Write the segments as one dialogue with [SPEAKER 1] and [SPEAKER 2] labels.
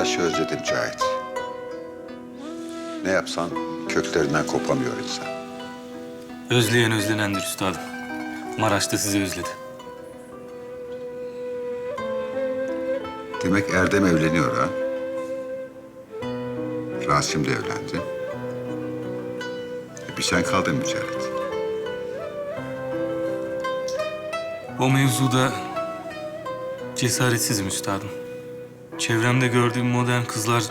[SPEAKER 1] Maraş'ı özledim Cahit. Ne yapsan köklerinden kopamıyor insan.
[SPEAKER 2] Özleyen özlenendir üstadım. Maraş da sizi özledi.
[SPEAKER 1] Demek Erdem evleniyor ha? Rasim de evlendi. E bir sen kaldın Mücahit.
[SPEAKER 2] O mevzuda cesaretsizim üstadım. Çevremde gördüğüm modern kızlar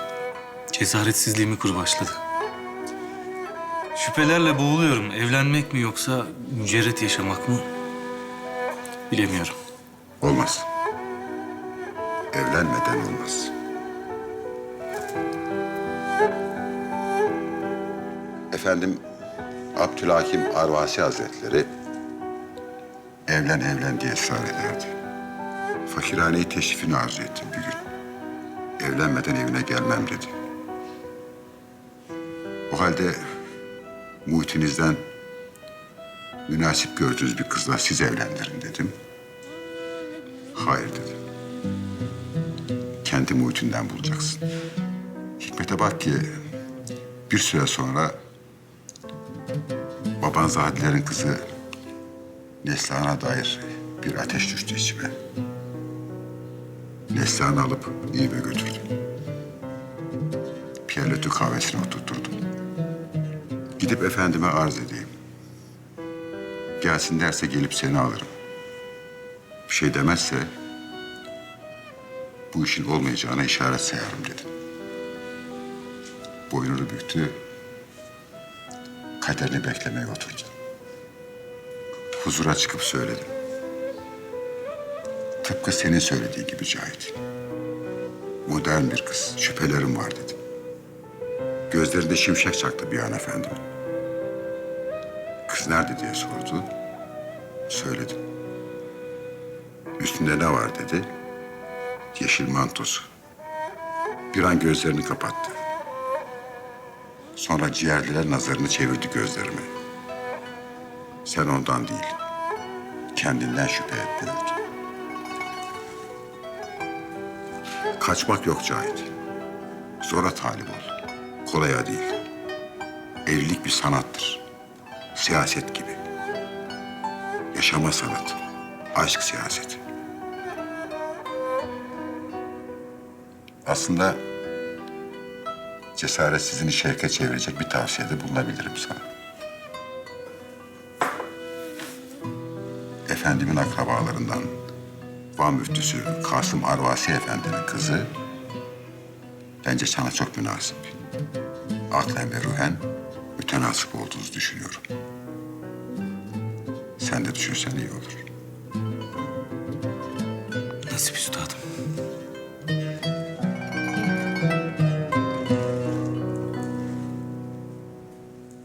[SPEAKER 2] cesaretsizliğimi kurbaşladı. Şüphelerle boğuluyorum. Evlenmek mi yoksa mücerret yaşamak mı? Bilemiyorum.
[SPEAKER 1] Olmaz. Evlenmeden olmaz. Efendim Abdülhakim Arvasi Hazretleri evlen evlen diye ısrar ederdi. Fakirhaneyi teşrifini arzu ettim bir gün. Evlenmeden evine gelmem dedi. O halde muhitinizden münasip gördüğünüz bir kızla siz evlendirin dedim. Hayır dedi. Kendi muhitinden bulacaksın. Hikmet'e bak ki bir süre sonra baban Zahidlerin kızı Neslihan'a dair bir ateş düştü içime. Neslihan'ı alıp İYİM'e götürdüm. Pierre Lotü kahvesine oturtturdum. Gidip efendime arz edeyim. Gelsin derse gelip seni alırım. Bir şey demezse bu işin olmayacağına işaret sayarım dedim. Boynunu büktü, kaderini beklemeye oturdu. Huzura çıkıp söyledim. Tıpkı senin söylediği gibi Cahit. Modern bir kız, şüphelerim var dedim. Gözlerinde şimşek çaktı bir an efendim. Kız nerede diye sordu. Söyledim. Üstünde ne var dedi. Yeşil mantosu. Bir an gözlerini kapattı. Sonra ciğerliler nazarını çevirdi gözlerime. Sen ondan değil, kendinden şüphe et buyurdu. Kaçmak yok Cahit. Zora talip ol. Kolaya değil. Evlilik bir sanattır. Siyaset gibi. Yaşama sanatı. Aşk siyaseti. Aslında cesaretsizini şevke çevirecek bir tavsiyede bulunabilirim sana. Efendimin akrabalarından Van müftüsü Kasım Arvasi Efendi'nin kızı bence sana çok münasip. Aklen ve ruhen mütenasip olduğunuzu düşünüyorum. Sen de düşünsen iyi olur.